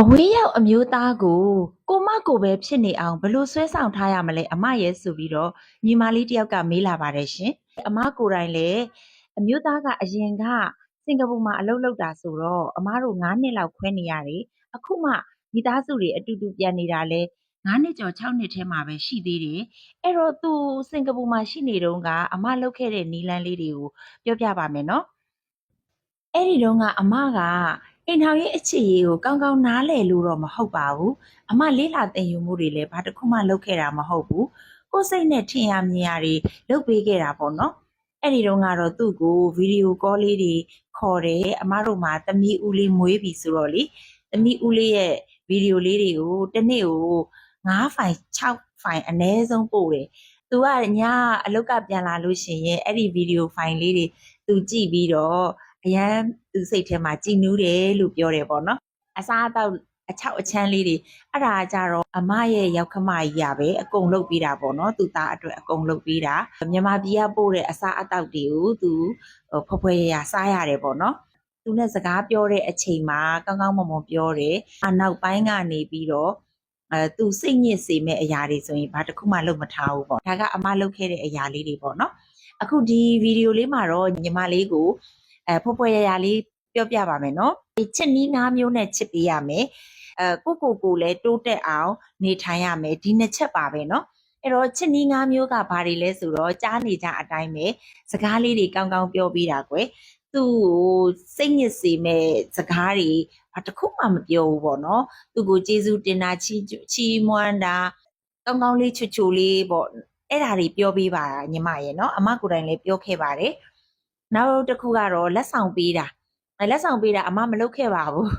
အဝေးရောက်အမျိုးသားကို ကိုမကိုပဲဖြစ်နေအောင်ဘယ်လို့ဆွဲဆောင်ထားရမလဲအမရဲ့ဆိုပြီးတော့ညီမလေးတယောက်ကမေးလာပါတယ်ရှင်အမကိုယ်တိုင်လည်းအမျိုးသားကအရင်ကစင်ကာပူမှာအလုပ်လုပ်တာဆိုတော့အမတို့9နှစ်လောက်ခွဲနေရတယ်အခုမှမိသားစုတွေအတူတူပြန်နေတာလဲ9နှစ်ကျော်6နှစ်ထဲမှာပဲရှိသေးတယ်အဲ့တော့သူစင်ကာပူမှာရှိနေတုန်းကအမလုပ်ခဲ့တဲ့နီလန်းလေးတွေကိုပြောပြပါမယ်နော်အဲ့ဒီတော့ကအမက အိမ်ထောင်ရေးအခြေရေးကိုကောင်းကောင်းနားလည်လို့တော့မဟုတ်ပါဘူးအမလေးလာတင်ယူမှုတွေလည်းဘာတစ်ခုမှလုပ်ခဲ့တာမဟုတ်ဘူးကိုယ်စိတ်နဲ့ထင်ရမြင်ရတွေလုပ်ပေးခဲ့တာပေါ့နော်အဲ့ဒီတော့ကတော့သူ့ကိုဗီဒီယိုကောလေးတွေခေါ်တယ်အမတို့မှာသမီးဦးလေးမွေးပြီဆိုတော့လေသမီးဦးလေးရဲ့ဗီဒီယိုလေးတွေကိုတစ်နေ့ကို9ဖိုင်6ဖိုင်အနည်းဆုံးပို့တယ်သူကညအလောက်ကပြန်လာလို့ရှိရင်အဲ့ဒီဗီဒီယိုဖိုင်လေးတွေသူကြည့်ပြီးတော့ အရန်သူစိတ်ထဲမှာကြည်နူးတယ်လို့ပြောတယ်ပေါ့နော်အစားအသောက်အချောက်အချမ်းလေးတွေအဲ့ဒါကြတော့အမရဲ့ရောက်ခမကြီးရပဲအကုန်လုပ်ပေးတာပေါ့နော်သူသားအတွက်အကုန်လုပ်ပေးတာမြန်မာပြည်ကပို့တဲ့အစားအသောက်တွေကိုသူဟိုဖွယ်ဖွယ်ရရစားရတယ်ပေါ့နော်သူနဲ့စကားပြောတဲ့အချိန်မှာကောင်းကောင်းမွန်မွန်ပြောတယ်အနောက်ပိုင်းကနေပြီးတော့အဲသူစိတ်ညစ်စေမဲ့အရာတွေဆိုရင်ဘာတစ်ခုမှလုပ်မထားဘူးပေါ့ဒါကအမလုပ်ခဲ့တဲ့အရာလေးတွေပေါ့နော်အခုဒီဗီဒီယိုလေးမှာတော့ညီမလေးကို အဲဖွယ်ဖွယ်ရရလေးပြောပြပါမယ်နော်ဒီချစ်နီး၅မျိုးနဲ့ချစ်ပေးရမယ်အဲကိုကိုကိုလည်းတိုးတက်အောင်နေထိုင်ရမယ်ဒီနှစ်ချက်ပါပဲနော်အဲ့တော့ချစ်နီး၅မျိုးကဘာတွေလဲဆိုတော့ကြားနေကြအတိုင်းပဲစကားလေးတွေကောင်းကောင်းပြောပေးတာကွယ်သူ့ကိုစိတ်ညစ်စေမဲ့စကားတွေဘာတစ်ခုမှမပြောဘူးပေါ့နော်သူ့ကိုကျေးဇူးတင်တာချီးချီးမွမ်းတာကောင်းကောင်းလေးချွတ်ချွလေးပေါ့အဲ့ဒါတွေပြောပေးပါညီမရဲ့နော်အမကိုယ်တိုင်လည်းပြောခဲ့ပါတယ် နောက်တစ်ခုကတော့လက်ဆောင်ပေးတာအဲလက်ဆောင်ပေးတာအမမလုပ်ခဲ့ပါဘူး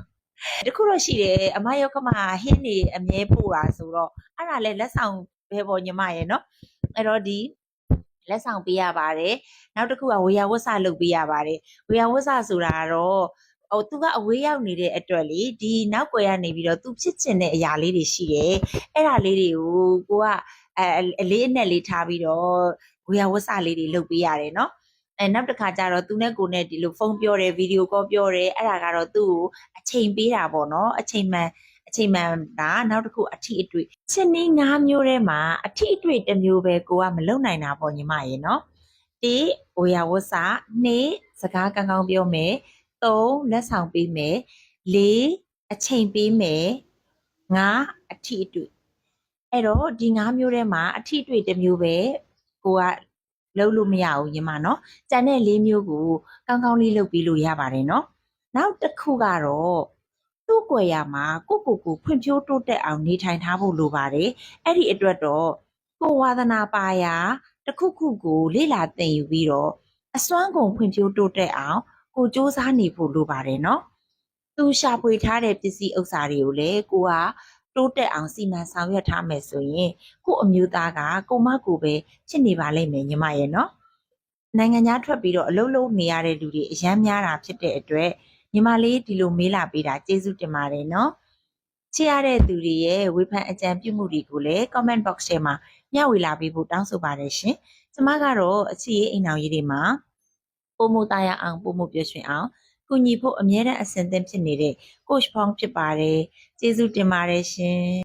တစ်ခုတော့ရှိတယ်အမရောက်ခမဟင်းနေအမြဲပို့တာဆိုတော့အဲ့ဒါလည်းလက်ဆောင်ပဲပေါ့ညီမရဲ့နော်အဲ့တော့ဒီလက်ဆောင်ပေးရပါတယ်နောက်တစ်ခုကဝေယဝတ်ဆလုပ်ပေးရပါတယ်ဝေယဝတ်ဆဆိုတာကတော့ဟိုသူကအဝေးရောက်နေတဲ့အတွက်လေဒီနောက်ွယ်ကနေပြီးတော့သူဖြစ်ချင်တဲ့အရာလေးတွေရှိတယ်အဲ့ဒါလေးတွေကိုကိုကအဲအလေးအနက်လေးထားပြီးတော့ဝေယဝတ်ဆလေးတွေလုပ်ပေးရတယ်နော် အဲနောက်တစ်ခါကျတော့သူနဲ့ကိုနဲ့ဒီလိုဖုန်းပြောတယ်ဗီဒီယိုကောပြောတယ်အဲ့ဒါကတော့သူ့ကိုအချိန်ပေးတာပေါ့နော်အချိန်မှန်အချိန်မှန်တာနောက်တစ်ခုအထီအတွေ့ချင်းနီး၅မျိုးထဲမှာအထီအတွေ့တစ်မျိုးပဲကိုကမလုံနိုင်တာပေါ့ညီမရေနော်တိဝေယဝတ်စာနှစ်စကားကောင်းကောင်းပြောမယ်သုံးလက်ဆောင်ပေးမယ်လေးအချိန်ပေးမယ်ငါအထီအတွေ့အဲ့တော့ဒီ၅မျိုးထဲမှာအထီအတွေ့တစ်မျိုးပဲကိုက လုံးလို့မရဘူးညီမနော်။ကြံတဲ့လေးမျိုးကိုကောင်းကောင်းလေးလုပ်ပြီးလို့ရပါတယ်နော်။နောက်တစ်ခုကတော့သူ့ကွယ်ရမှာကိုကိုကိုဖွံ့ဖြိုးတိုးတက်အောင်နေထိုင်ထားဖို့လိုပါတယ်။အဲ့ဒီအတွက်တော့ကိုဝါသနာပါရာတစ်ခုခုကိုလေ့လာသင်ယူပြီးတော့အစွမ်းကုန်ဖွံ့ဖြိုးတိုးတက်အောင်ကိုစ조사နေဖို့လိုပါတယ်နော်။သူရှာဖွေထားတဲ့ပစ္စည်းဥစ္စာတွေကိုလည်းကိုက တိုးတက်အောင်စီမံဆောင်ရွက်ထားမယ်ဆိုရင်ကို့အမျိုးသားကကိုမကိုပဲဖြစ်နေပါလိမ့်မယ်ညီမရဲ့နော်နိုင်ငံခြားထွက်ပြီးတော့အလုပ်လုပ်နေရတဲ့လူတွေအများများတာဖြစ်တဲ့အတွက်ညီမလေးဒီလိုမေးလာပေးတာကျေးဇူးတင်ပါတယ်နော်ချစ်ရတဲ့သူတွေရဲ့ဝေဖန်အကြံပြုမှုတွေကိုလည်း comment box ထဲမှာမျှဝေလာပေးဖို့တောင်းဆိုပါတယ်ရှင်ကျမကတော့အချစ်ရေးအိမ်အောင်ရေးတွေမှာပုံမသားရအောင်ပုံမပြောရွှင်အောင် ကုညီဖို့အမြဲတမ်းအဆင်သင့်ဖြစ်နေတဲ့ coach ဖောင်းဖြစ်ပါတယ်ကျေးဇူးတင်ပါတယ်ရှင်